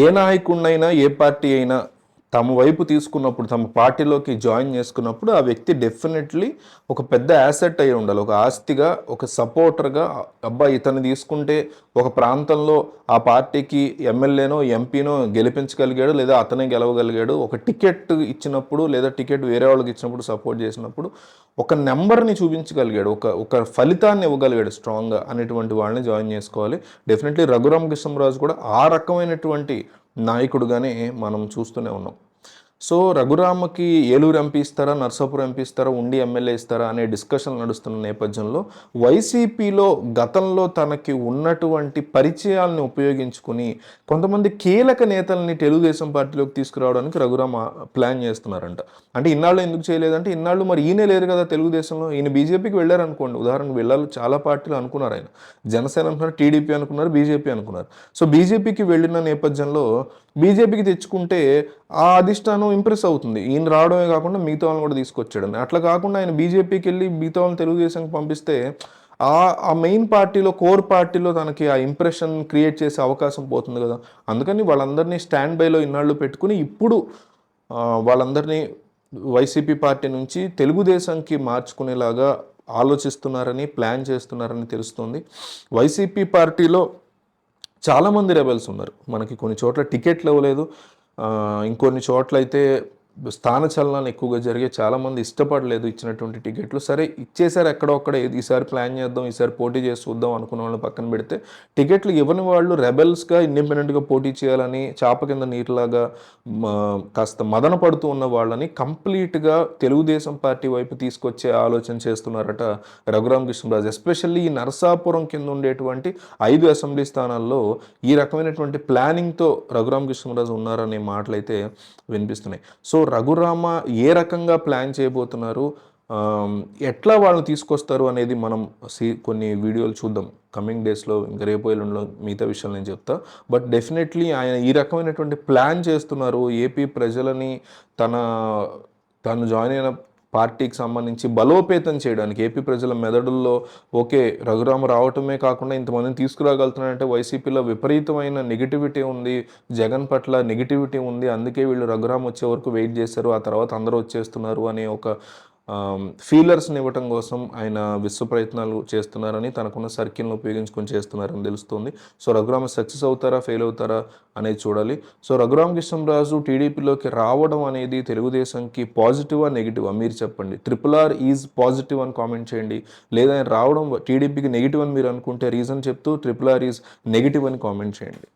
ఏ నాయకుడినైనా ఏ party అయినా తమ వైపు తీసుకున్నప్పుడు తమ పార్టీలోకి జాయిన్ చేసుకున్నప్పుడు ఆ వ్యక్తి డెఫినెట్లీ ఒక పెద్ద యాసెట్ అయి ఉండాలి. ఒక ఆస్తిగా ఒక సపోర్టర్గా అబ్బా ఇతను తీసుకుంటే ఒక ప్రాంతంలో ఆ పార్టీకి ఎమ్మెల్యేనో ఎంపీనో గెలిపించగలిగాడు లేదా అతనే గెలవగలిగాడు. ఒక టికెట్ ఇచ్చినప్పుడు లేదా టికెట్ వేరే వాళ్ళకి ఇచ్చినప్పుడు సపోర్ట్ చేసినప్పుడు ఒక నెంబర్ని చూపించగలిగాడు. ఒక ఒక ఫలితాన్ని ఇవ్వగలిగాడు స్ట్రాంగ్గా అనేటువంటి వాళ్ళని జాయిన్ చేసుకోవాలి. డెఫినెట్లీ రఘురామ కృష్ణరాజు కూడా ఆ రకమైనటువంటి నాయకుడుగానే మనం చూస్తూనే ఉన్నాం. సో రఘురామకి ఏలూరు ఎంపీ ఇస్తారా నర్సాపురం ఎంపీ ఇస్తారా ఉండి ఎమ్మెల్యే ఇస్తారా అనే డిస్కషన్ నడుస్తున్న నేపథ్యంలో వైసీపీలో గతంలో తనకి ఉన్నటువంటి పరిచయాలను ఉపయోగించుకుని కొంతమంది కీలక నేతల్ని తెలుగుదేశం పార్టీలోకి తీసుకురావడానికి రఘురామ ప్లాన్ చేస్తున్నారంట. అంటే ఇన్నాళ్ళు ఎందుకు చేయలేదంటే ఇన్నాళ్ళు మరి ఈయనే లేరు కదా తెలుగుదేశంలో ఈయన బీజేపీకి వెళ్ళారనుకోండి. ఉదాహరణకు వెళ్ళాలి చాలా పార్టీలు అనుకున్నారు ఆయన. జనసేన అనుకున్నారు టీడీపీ అనుకున్నారు బీజేపీ అనుకున్నారు. సో బీజేపీకి వెళ్ళిన నేపథ్యంలో బీజేపీకి తెచ్చుకుంటే ఆ అధిష్టానం ఇంప్రెస్ అవుతుంది. ఈయన రావడమే కాకుండా మిగతా వాళ్ళని కూడా తీసుకొచ్చాడని అట్లా కాకుండా ఆయన బీజేపీకి వెళ్ళి మిగతా వాళ్ళని తెలుగుదేశంకి పంపిస్తే ఆ ఆ మెయిన్ పార్టీలో కోర్ పార్టీలో తనకి ఆ ఇంప్రెషన్ క్రియేట్ చేసే అవకాశం పోతుంది కదా. అందుకని వాళ్ళందరినీ స్టాండ్ బైలో ఇన్నాళ్ళు పెట్టుకుని ఇప్పుడు వాళ్ళందరినీ వైసీపీ పార్టీ నుంచి తెలుగుదేశంకి మార్చుకునేలాగా ఆలోచిస్తున్నారని ప్లాన్ చేస్తున్నారని తెలుస్తుంది. వైసీపీ పార్టీలో చాలామంది రెబల్స్ ఉన్నారు. మనకి కొన్ని చోట్ల టికెట్లు ఇవ్వలేదు ఇంకొన్ని చోట్ల అయితే స్థాన చలనాలు ఎక్కువగా జరిగే చాలామంది ఇష్టపడలేదు ఇచ్చినటువంటి టికెట్లు. సరే ఇచ్చేసారు ఎక్కడో ఈసారి ప్లాన్ చేద్దాం ఈసారి పోటీ చేసి చూద్దాం అనుకున్న వాళ్ళని పక్కన పెడితే టికెట్లు ఇవ్వని వాళ్ళు రెబెల్స్గా ఇండిపెండెంట్గా పోటీ చేయాలని చాప కింద నీటిలాగా కాస్త మదన పడుతూ ఉన్న వాళ్ళని కంప్లీట్గా తెలుగుదేశం పార్టీ వైపు తీసుకొచ్చే ఆలోచన చేస్తున్నారట రఘురామ కృష్ణరాజు. ఎస్పెషల్లీ ఈ నరసాపురం కింద ఉండేటువంటి ఐదు అసెంబ్లీ స్థానాల్లో ఈ రకమైనటువంటి ప్లానింగ్తో రఘురామ కృష్ణరాజు ఉన్నారనే మాటలు అయితే వినిపిస్తున్నాయి. సో రఘురామ ఏ రకంగా ప్లాన్ చేయబోతున్నారు? ఎట్లా వాళ్ళని తీసుకొస్తారు అనేది మనం సి కొన్ని వీడియోలు చూద్దాం. కమింగ్ డేస్లో ఇంకా రేపు ఎల్లుండిలో మిగతా విషయాలు నేను చెప్తా. బట్ డెఫినెట్లీ ఆయన ఈ రకమైనటువంటి ప్లాన్ చేస్తున్నారు. ఏపీ ప్రజలని తన తను జాయిన్ అయిన పార్టీకి సంబంధించి బలోపేతం చేయడానికి ఏపీ ప్రజల మెదడుల్లో ఓకే రఘురామ రావటమే కాకుండా ఇంతమందిని తీసుకురాగలుగుతున్నారంటే వైసీపీలో విపరీతమైన నెగిటివిటీ ఉంది జగన్ పట్ల నెగిటివిటీ ఉంది. అందుకే వీళ్ళు రఘురామ్ వచ్చే వరకు వెయిట్ చేశారు ఆ తర్వాత అందరూ వచ్చేస్తున్నారు అనే ఒక ఫీలర్స్ని ఇవ్వటం కోసం ఆయన విశ్వ ప్రయత్నాలు చేస్తున్నారని తనకున్న సర్కిల్ని ఉపయోగించుకొని చేస్తున్నారని తెలుస్తుంది. సో రఘురామ సక్సెస్ అవుతారా ఫెయిల్ అవుతారా అనేది చూడాలి. సో రఘురామ కృష్ణరాజు టీడీపీలోకి రావడం అనేది తెలుగుదేశంకి పాజిటివా నెగిటివా? మీరు చెప్పండి. ట్రిపుల్ ఆర్ ఈజ్ పాజిటివ్ అని కామెంట్ చేయండి. లేదా ఆయన రావడం టీడీపీకి నెగిటివ్ అని మీరు అనుకుంటే రీజన్ చెప్తూ ట్రిపుల్ ఆర్ ఈజ్ నెగిటివ్ అని కామెంట్ చేయండి.